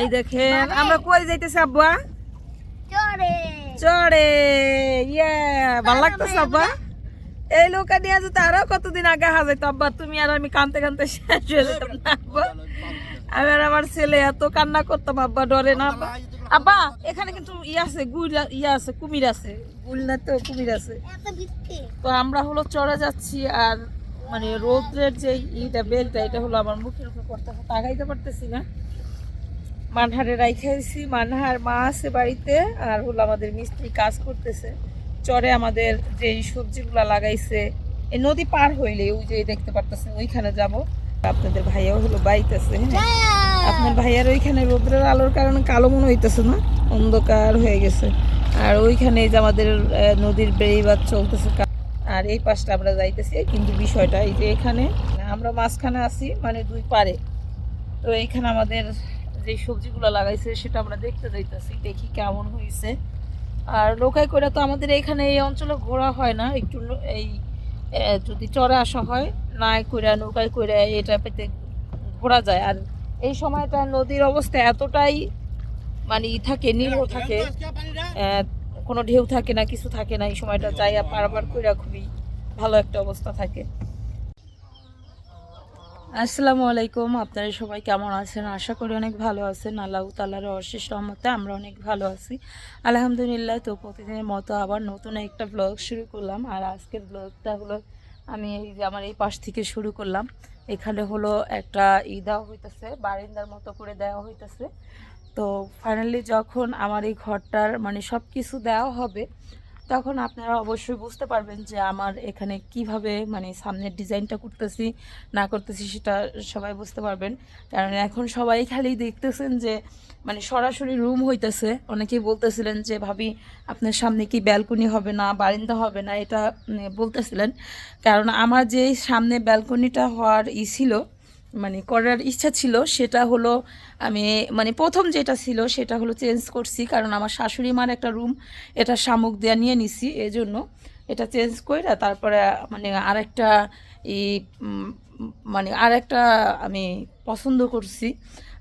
এই দেখেন আমরা কই যাইতেছি আব্বা? চড়ে ইয়ে ভালো লাগতেছে আব্বা? এই লোকা নিয়ে যেতে আরও কতদিন আগে হাজাইতো আব্বা তুমি আর আমি কানতে কানতে শেষ হয়ে যেতাম না আব্বা। আমি আর আমার ছেলে এত কান্না করতাম আব্বা ডরে না আব্বা। আব্বা এখানে কিন্তু ইয়ে আছে গুল ইয়ে আছে কুমির আছে। গুল না তো কুমির আছে। তো আমরা হলো চড়ে যাচ্ছি আর মানে রোদ্রের যে ইটা বেলটা এটা হলো আমার মুখের উপর পড়তেছে তাকাইতে পারতেছি না। মানহারে রাইখাইছি মানহার মা আছে বাড়িতে আর হলো আমাদের মিস্ত্রি কাজ করতেছে। চরে আমাদের যে সবজিগুলা লাগাইছে, এই নদী পার হইলে ওই যে দেখতে পারতেছেন, ওইখানে যাব। আপনাদের ভাইয়াও হলো বাইতেছে হ্যাঁ? আপনার ভাইয়ার ওইখানে রোদ্রের আলোর কারণে কালো মনে হইতেছে না? অন্ধকার হয়ে গেছে। আর ওইখানে যে আমাদের নদীর বেড়িবাদ চলতেছে আর এই পাশটা আমরা যাইতেছি। কিন্তু বিষয়টা, এই যে এখানে আমরা মাঝখানে আছি মানে দুই পারে। তো এইখানে আমাদের যে সবজিগুলো লাগাইছে সেটা আমরা দেখতে যাইতেছি, দেখি কেমন হয়েছে আর নৌকায় করে তো আমাদের এখানে এই অঞ্চলে ঘোরা হয় না, একটু এই যদি চড়ে আসা হয় নাই করে নৌকায় করে এটা পেতে ঘোরা যায়। আর এই সময়টা নদীর অবস্থা এতটাই মানে ই থাকে নীলও থাকে কোনো ঢেউ থাকে না, কিছু থাকে না, এই সময়টা যাইয়া পারাবার কইরা খুবই ভালো একটা অবস্থা থাকে। আসসালামু আলাইকুম, আপনারা সবাই কেমন আছেন? আশা করি অনেক ভালো আছেন। আল্লাহ তাল্লাহর অশেষ রহমতে আমরা অনেক ভালো আছি। আলহামদুলিল্লাহ তো প্রতিদিনের মতো আবার নতুন একটা ব্লগ শুরু করলাম। আর আজকের ব্লগটা হলো, আমি এই যে আমার এই পাশ থেকে শুরু করলাম। এখানে হলো একটা ই দেওয়া হইতেছে, বারিন্দার মতো করে দেওয়া হইতেছে। তো ফাইনালি যখন আমার এই ঘরটার মানে সব কিছু দেওয়া হবে তখন আপনারা অবশ্যই বুঝতে পারবেন যে আমার এখানে কীভাবে মানে সামনের ডিজাইনটা করতেছি, না করতেছি সেটা সবাই বুঝতে পারবেন। কারণ এখন সবাই খালি দেখতেছেন যে মানে সরাসরি রুম হইতেছে। অনেকেই বলতেছিলেন যে, ভাবি, আপনার সামনে কি ব্যালকনি হবে না, বারিন্দা হবে না? এটা বলতেছিলেন। কারণ আমার যে সামনে ব্যালকনিটা হওয়ার ই ছিল মানে করার ইচ্ছা ছিল, সেটা হলো আমি মানে প্রথম যেটা ছিল সেটা হলো চেঞ্জ করছি। কারণ আমার শাশুড়ি মার একটা রুম, এটা শামুক দেওয়া নিয়ে নিছি এই জন্য এটা চেঞ্জ করে তারপরে মানে আরেকটা ই মানে আরেকটা আমি পছন্দ করছি।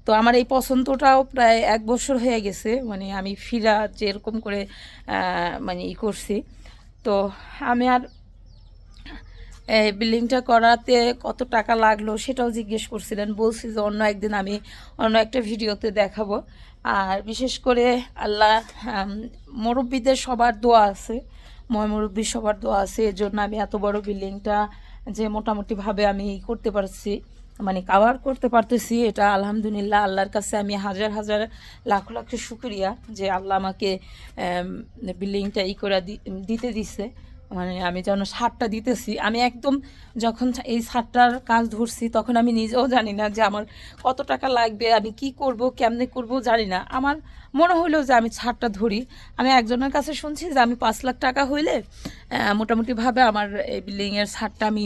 তো আমার এই পছন্দটাও প্রায় এক বছর হয়ে গেছে মানে আমি ফিরা যেরকম করে মানে ই করছি। তো আমি আর বিল্ডিংটা করাতে কত টাকা লাগল সেটাও জিজ্ঞেস করছিলেন। বলছি যে, অন্য একদিন আমি অন্য একটা ভিডিওতে দেখাবো। আর বিশেষ করে আল্লাহ মুরব্বিদের সবার দোয়া আছে। ময় মুরব্বী সবার দোয়া আছে। এর জন্য আমি এত বড় বিল্ডিংটা যে, মোটামুটিভাবে আমি করতে পারছি মানে কাভার করতে পারতেছি। এটা আলহামদুলিল্লাহ আল্লাহর কাছে আমি হাজার হাজার, লাখ লাখ শুক্রিয়া যে, আল্লাহ আমাকে বিল্ডিংটা ই করে দিতে দিছে। মানে আমি যেন সারটা দিতেছি। আমি একদম যখন এই সারটার কাজ ধরছি, তখন আমি নিজেও জানি না যে আমার কত টাকা লাগবে, আমি কি করব, কেমনে করব জানি না। আমার মনে হলো যে আমি ছাদটা ধরি। আমি একজনের কাছে শুনছি যে আমি পাঁচ লাখ টাকা হইলে মোটামুটিভাবে আমার এই বিল্ডিংয়ের ছাদটা আমি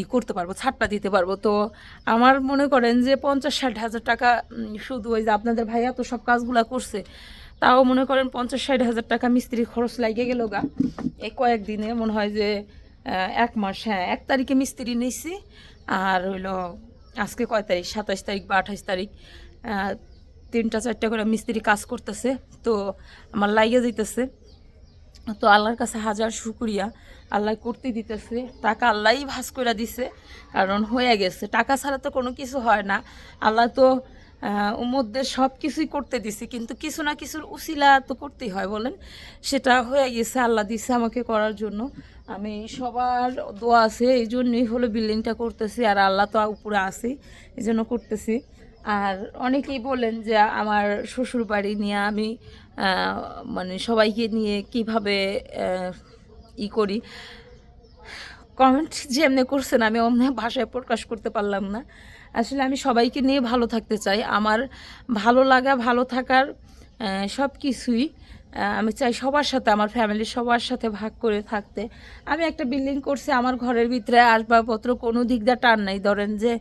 ই করতে পারব ছাদটা দিতে পারব। তো আমার মনে করেন যে পঞ্চাশ ষাট হাজার টাকা শুধু ওই যে আপনাদের ভাইয়া তো সব কাজগুলো করছে। তাও মনে করেন পঞ্চাশ ষাট হাজার টাকা মিস্ত্রি খরচ লাগিয়ে গেল গা। এই কয়েকদিনে মনে হয় যে এক মাস হ্যাঁ এক তারিখে মিস্ত্রি নিয়েছি আর হইল আজকে কয় তারিখ? সাতাশ তারিখ বা আঠাশ তারিখ তিনটা চারটা করে মিস্ত্রি কাজ করতেছে, তো আমার লাগিয়ে দিতেছে। তো আল্লাহর কাছে হাজার শুক্রিয়া, আল্লাহ করতে দিতেছে, টাকা আল্লাহই ভাস করে দিছে, কারণ হয়ে গেছে। টাকা ছাড়া তো কোনো কিছু হয় না। আল্লাহ তো আহ, উম্মতদের সব কিছুই করতে দিছি কিন্তু কিছু না কিছুর উসিলা তো করতেই হয় বলেন। সেটা হয়ে গেছে আল্লাহ দিছে আমাকে করার জন্য। আমি সবার দোয়া আছে এই জন্যই হলো বিল্ডিংটা করতেছি আর আল্লাহ তো উপরে আছে এই জন্য করতেছি। আর অনেকেই বলেন যে আমার শ্বশুর বাড়ি নিয়ে আমি মানে সবাইকে নিয়ে কীভাবে ই করি। কমেন্ট যে এমনি করছেন আমি অমনি ভাষায় প্রকাশ করতে পারলাম না। আসলে আমি সবাইকে নিয়ে ভালো থাকতে চাই। আমার ভালো লাগা, ভালো থাকার সব কিছুই আমি চাই সবার সাথে, আমার ফ্যামিলির সবার সাথে ভাগ করে থাকতে। আমি একটা বিল্ডিং করছি, আমার ঘরের ভিতরে আসবাবপত্র কোনো দিক দিয়ে টান নাই। ধরেন যে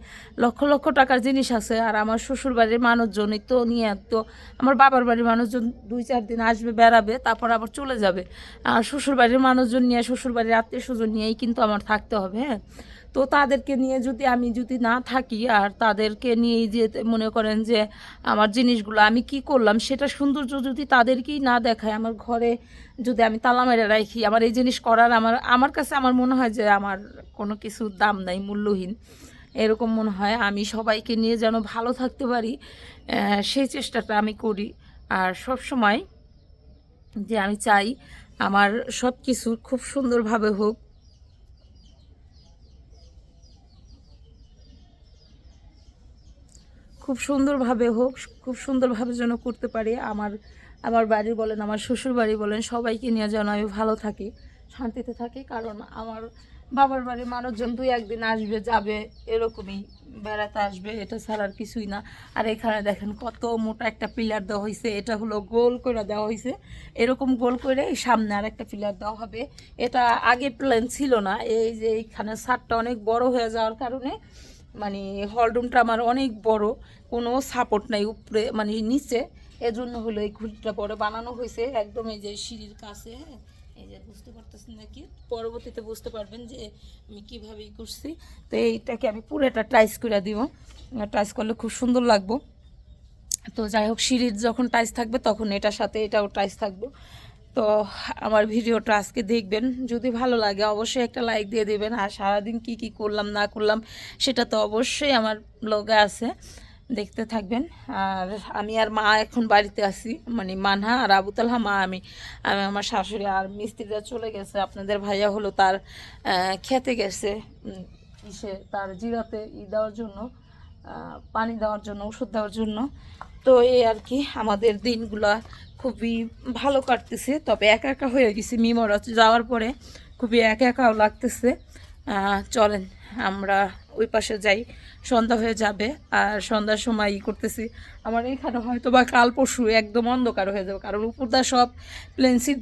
লক্ষ লক্ষ টাকার জিনিস আছে, আর আমার শ্বশুর বাড়ির মানুষজনই তো নিয়ে তো আমার বাবার বাড়ির মানুষজন দুই চার দিন আসবে, বেড়াবে, তারপর আবার চলে যাবে। আর শ্বশুর বাড়ির মানুষজন নিয়ে শ্বশুর বাড়ির আত্মীয় স্বজন নিয়েই কিন্তু আমার থাকতে হবে হ্যাঁ? তো তাদেরকে নিয়ে যদি আমি যদি না থাকি আর তাদেরকে নিয়েই যে মনে করেন যে আমার জিনিসগুলো আমি কি করলাম, সেটা সৌন্দর্য যদি তাদেরকেই না দেখায়, আমার ঘরে যদি আমি তালা মেরে রাখি, আমার এই জিনিস করার আমার আমার কাছে আমার মনে হয় যে আমার কোনো কিছুর দাম নাই, মূল্যহীন। এরকম মনে হয় আমি সবাইকে নিয়ে যেন ভালো থাকতে পারি সেই চেষ্টাটা আমি করি। আর সব সময় যে আমি চাই আমার সব কিছু খুব সুন্দরভাবে হোক। খুব সুন্দরভাবে হোক, খুব সুন্দরভাবে যেন করতে পারি। আমার আমার বাড়ি বলেন, আমার শ্বশুর বাড়ি বলেন, সবাইকে নিয়ে যেন আমি ভালো থাকি, শান্তিতে থাকি। কারণ আমার বাবার বাড়ির মানুষজন দুই একদিন আসবে, যাবে, এরকমই বেড়াতে আসবে, এটা ছাড়ার কিছুই না। আর এখানে দেখেন কত মোটা একটা পিলার দেওয়া হয়েছে এটা হলো গোল করে দেওয়া হয়েছে এরকম গোল করে সামনে আর একটা পিলার দেওয়া হবে। এটা আগে প্ল্যান ছিল না, এই যে এইখানে ছাদটা অনেক বড় হয়ে যাওয়ার কারণে মানে হলরুমটা আমার অনেক বড়, কোনো সাপোর্ট নাই উপরে মানে নিচে। এজন্য হলো এই খুঁটিটা পরে বানানো হয়েছে। একদম এই যে সিঁড়ির কাছে হ্যাঁ? এই যে বুঝতে পারতেছেন নাকি? পরবর্তীতে বুঝতে পারবেন যে আমি কীভাবে ই করছি। তো এইটাকে আমি পুরোটা টাইস করে দিব। টাইস করলে খুব সুন্দর লাগবো। তো যাই হোক, সিঁড়ির যখন টাইস থাকবে, তখন এটার সাথে এটাও টাইস থাকবে। তো আমার ভিডিওটা আজকে দেখবেন। যদি ভালো লাগে অবশ্যই একটা লাইক দিয়ে দেবেন। আর সারাদিন কি কি করলাম, না করলাম, সেটা তো অবশ্যই আমার ব্লগে আছে। দেখতে থাকবেন। আর আমি আর মা এখন বাড়িতে আছি। মানে মানহা আর আবু তালহা, মা, আমি। আমি আমার শাশুড়ি আর মিস্ত্রিরা চলে গেছে। আপনাদের ভাইয়া হলো তার খেতে গেছে। ইসে তার জিরাতে ই দেওয়ার জন্য পানি দেওয়ার জন্য, ওষুধ দেওয়ার জন্য। তো এই আর কি, আমাদের দিনগুলা খুবই ভালো কাটতেছে, তবে একা একা হয়ে গেছি মিমরা যাওয়ার পরে খুবই একা একাও লাগতেছে। চলেন, আমরা ওই পাশে যাই, সন্ধ্যা হয়ে যাবে, আর সন্ধ্যার সময় ই করতেছি। আমার এখানে হয়তো বা কাল পরশু একদম অন্ধকার হয়ে যাবে, কারণ উপরদা সব প্লেন্সি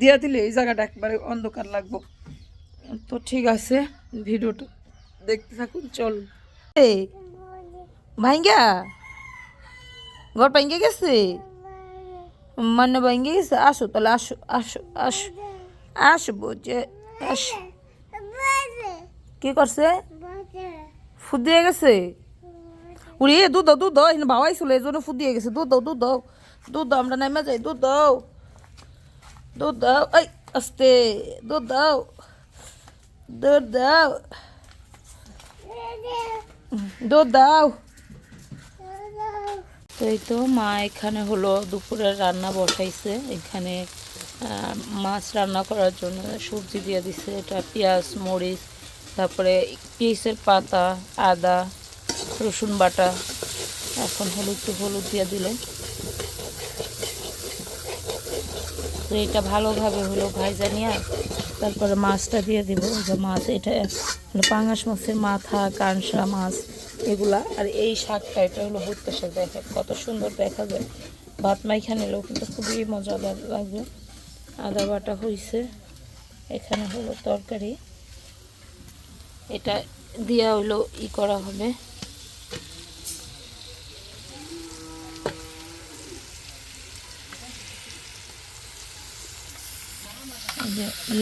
দিয়ে দিলে এই জায়গাটা একবারে অন্ধকার লাগবো। তো ঠিক আছে, ভিডিওটা দেখতে থাকুন চল এই, ভাইঙ্গা, ঘর ভাঙ্গে গেছে? মানে ভাঙ্গে গেছে আসো তাহলে আসো আসো আসো আসব যে আস কি করছে ফুদ দিয়ে গেছে উড়ি দুধ দাও দুধ দাও এখানে বাবাই ছিল এই জন্য ফুদ গেছে দুধ দাও দুধ দাও দুধ দাও আমরা নেমে যাই দুধ দাও দুধ দাও এই আস্তে দুধ দাও দুধ দাও দুধ দাও তো এই তো মা এখানে হলো দুপুরের রান্না বসাইছে। এখানে মাছ রান্না করার জন্য সবজি দিয়ে দিছে। এটা পেঁয়াজ, মরিচ, তারপরে পিসের পাতা, আদা, রসুন বাটা, এখন হলুদ, একটু হলুদ দিয়ে দিলে। তো এটা ভালোভাবে হলো ভাইজা নিয়ে তারপরে মাছটা দিয়ে দিব। যে মাছ, এটা পাঙাশ মাছের মাথা কাঁসা মাছ। এগুলা, আর এই শাকটা, এটা হলো ভুট্টা শাক দেখে, কত সুন্দর দেখা যায়। ভাত মাইখা নিলেও কিন্তু খুবই মজাদার লাগবে। আদা বাটা হয়েছে এখানে হলো তরকারি। এটা দিয়া হলো ই করা হবে।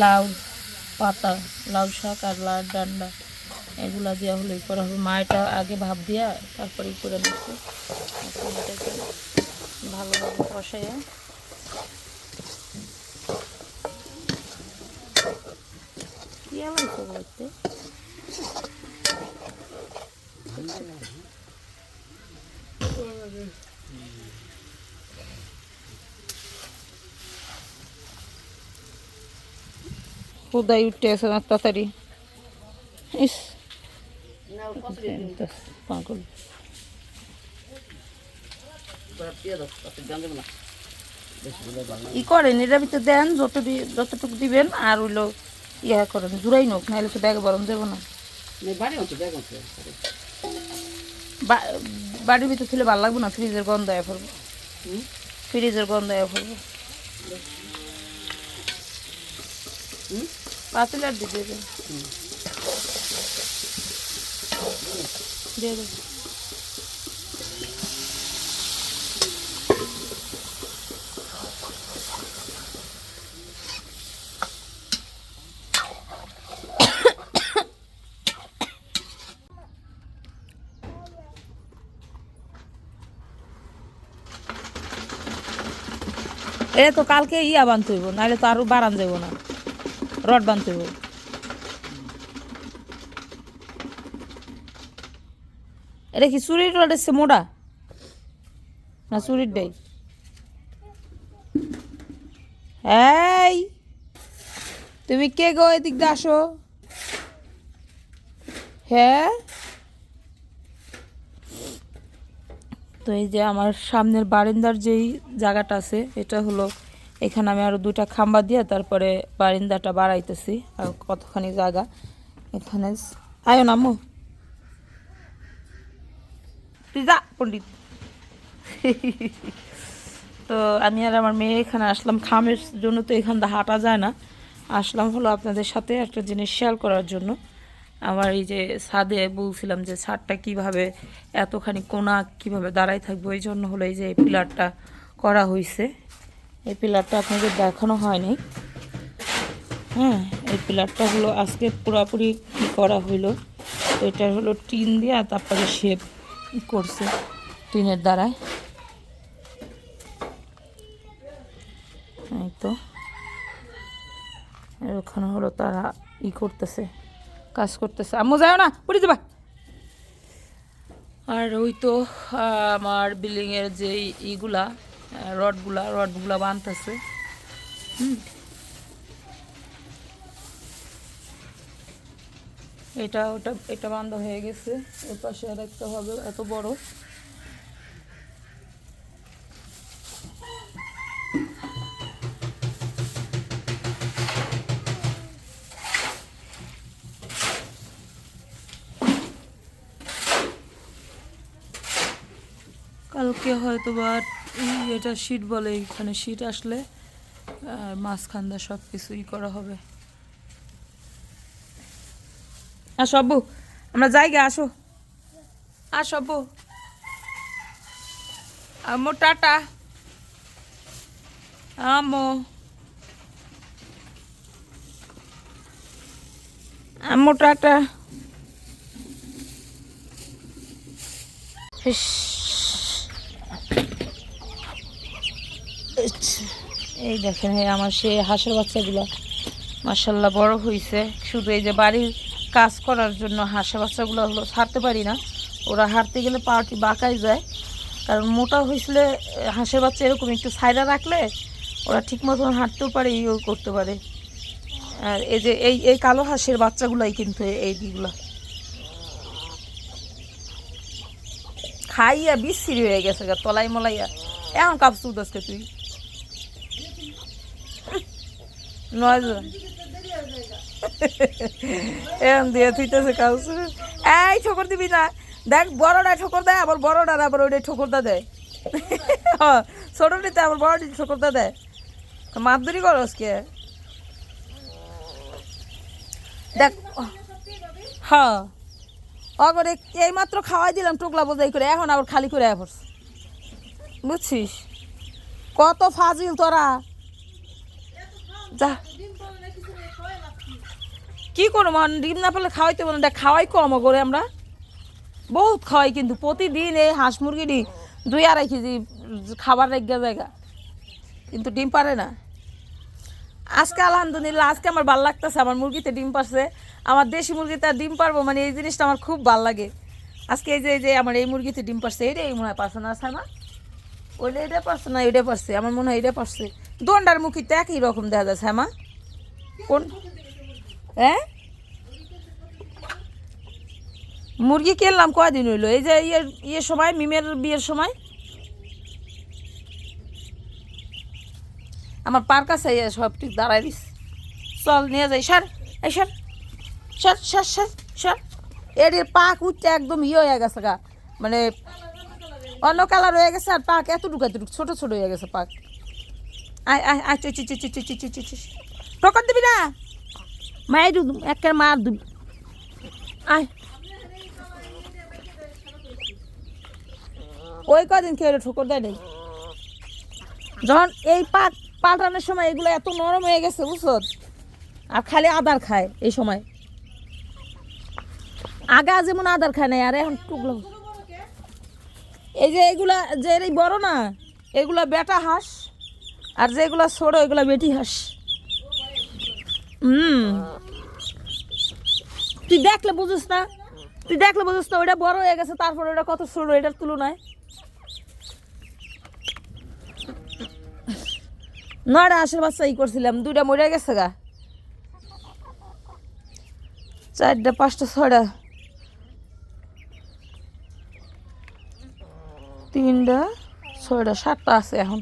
লাউ পাতা, লাউ শাক আর লাউ ডান্ডা। এগুলা দেওয়া হলো করা হবে। মা আগে ভাব দিয়া তারপরে করে নিচ্ছে। এটাকে ভালোভাবে কষাইয়া আমার বলতে? কোদাই উঠে আছে তাড়াতাড়ি। ইস। পাগল ই করেন এটার ভিতরে দেন যত যতটুকু দিবেন আর হইল ইয়া করেন জুড়াই নোক নাহলে তো ব্যাগে বরং দেবো না। বাড়ির ভিতর ছিল ভালো লাগবে না ফ্রিজের গন্ধ আয়া ফেলব ফ্রিজের গন্ধ আয়া ফেলব পাতিল আর দিয়ে দেবেন দিয়ে দেবো এটা তো কালকে ইয়া বানতে হইব নাহলে তো আরও বাড়ান যাইব না। রড বানতে হইব এটা কি চুরির এসছে মোটা না, চুরির ডাই এই, তুমি কে গো এদিক দিয়ে আসো? হ্যাঁ? তো এই যে আমার সামনের বারিন্দার যেই জায়গাটা আছে, এটা হলো এখানে আমি আরও দুটা খাম্বা দিয়ে তারপরে বারিন্দাটা বাড়াইতেছি, আর কতখানি জায়গা এখানে। আয়ো নামো। তুই পণ্ডিত। তো আমি আর আমার মেয়ে এখানে আসলাম খামের জন্য, তো এখান দিয়ে হাঁটা যায় না। আসলাম হলো আপনাদের সাথে একটা জিনিস শেয়ার করার জন্য। আমার এই যে ছাদে বলছিলাম যে ছাদটা কীভাবে, এতখানি কোনা কীভাবে দাঁড়াই থাকবে ওই জন্য হলো এই যে এই পিলারটা করা হয়েছে এই পিলারটা আপনাদের দেখানো হয়নি। হ্যাঁ এই পিলারটা হলো আজকে পুরোপুরি করা হইল এটা হলো টিন দিয়ে তারপরে শেপ করছে টিনের দ্বারায়। এই তো। ওখানে হলো তারা ই করতেছে, কাজ করতেছে। আম্মু যাও না, পড়ে যাবা। আর ওই তো, আমার বিল্ডিংয়ের যে ইগুলা রডগুলা রডগুলা বানতেছে। হুম। এটা, ওটা, এটা বান্ধ হয়ে গেছে। ওর পাশে আর একটা হবে, এত বড়। কালকে হয়তো বা এটা শীট বলে, এখানে শীট আসলে, আর মাঝখান্দা সব কিছুই করা হবে। আসো আব্বু আমরা জায়গা আসো। আসো আব্বু আম্মু টাটা। আমো। আম্মু টাটা। এই দেখেন আমার সে হাঁসের বাচ্চাগুলো। মার্শাল্লাহ বড় হয়েছে শুধু এই যে বাড়ির কাজ করার জন্য হাঁসের বাচ্চাগুলো হলো ছাড়তে পারি না। ওরা হাঁটতে গেলে পাটি বাঁকাই যায়। কারণ মোটা হয়েছিলে হাঁসের বাচ্চা এরকম একটু সাইডা রাখলে ওরা ঠিক মতন হাঁটতেও পারে ইও করতে পারে। আর এই যে এই এই কালো হাঁসের বাচ্চাগুলাই কিন্তু এই- দিগুলো। খাইয়া বিচ্ছিরি হয়ে গেছে গা, তলাই মলাইয়া। এখন কাপসু দশকে তুই। নয়জন এখন দিয়ে থুইতেছে কাপসু এই ঠোকর দিবি না। দেখ বড়টা ঠোকর দেয়, আবার বড়টা আবার ওইটা ঠোকরটা দেয়। ছোটটিতে আবার বড়টি ঠোকরটা দেয়। মারধরি করস কে? দেখ হ্যাঁ অগরে এই মাত্র খাওয়াই দিলাম টুকলা বোঝাই করে, এখন আবার খালি করে আবার বুঝছিস? কত ফাজিল তোরা। যা। কি করব? ডিম না পেলে খাওয়াইতে বলে দেখ, খাওয়াই কম করে আমরা। বহুত খাওয়াই কিন্তু প্রতিদিন এই হাঁস মুরগি মুরগিটি দুই আড়াই কেজি খাবার রেখে জায়গা। কিন্তু ডিম পারে না। আজকে আলহামদুলিল্লাহ, আজকে আমার ভালো লাগতেছে। আমার মুরগিতে ডিম পারছে। আমার দেশি মুরগিতে ডিম পারব মানে এই জিনিসটা আমার খুব ভালো লাগে। আজকে এই যে এই যে আমার এই মুরগিতে ডিম পারছে এটা এই মনে হয় পারছে না সাইমা ওইটা এটা পারছে না এটা পারছে। আমার মনে হয় এটা পারছে। দন্ডার মুখিতে একই রকম দেখা যায় সাইমা কোন হ্যাঁ মুরগি কিনলাম কদিন হইল এই যে ইয়ের ইয়ের সময় মিমের বিয়ের সময় আমার পার কাছে সব ঠিক দাঁড়াই দিস চল নিয়ে যাই সার এই সার সার সার সার সার এটির পাক উঠতে একদম ইয়ে হয়ে গেছে গা মানে অন্য কালার হয়ে গেছে আর পাক এতটুকু এতটুকু ছোটো ছোটো হয়ে গেছে পাক আয় আয় আয় চি চি চি চি চুচি ঠকর দিবি না মায়ের একটা মার দিবি আয়। ওই কদিন খেয়ে ঠোকর দেয় নেই। যখন এই পাট পাল্টানোর সময় এগুলো এত নরম হয়ে গেছে, বুঝছ? আর খালি আদার খায় এই সময়। আগা যেমন আদার খায় না আর এখন টুকলো। এই যে এগুলা, যে বড় না, এগুলা বেটা হাঁস, আর যেগুলো ছোট, এগুলো বেটি হাঁস। হুম। তুই দেখলে বুঝিস না? তুই দেখলে বুঝিস না ওটা বড় হয়ে গেছে, তারপর ওটা কত ছোট, এটার তুলনায়। নয়টা হাঁসের বাচ্চা করছিলাম, দুইটা মরে গেছে গা। চারটা, পাঁচটা, ছয়টা। তিনটা, ছয়টা, সাতটা আছে এখন।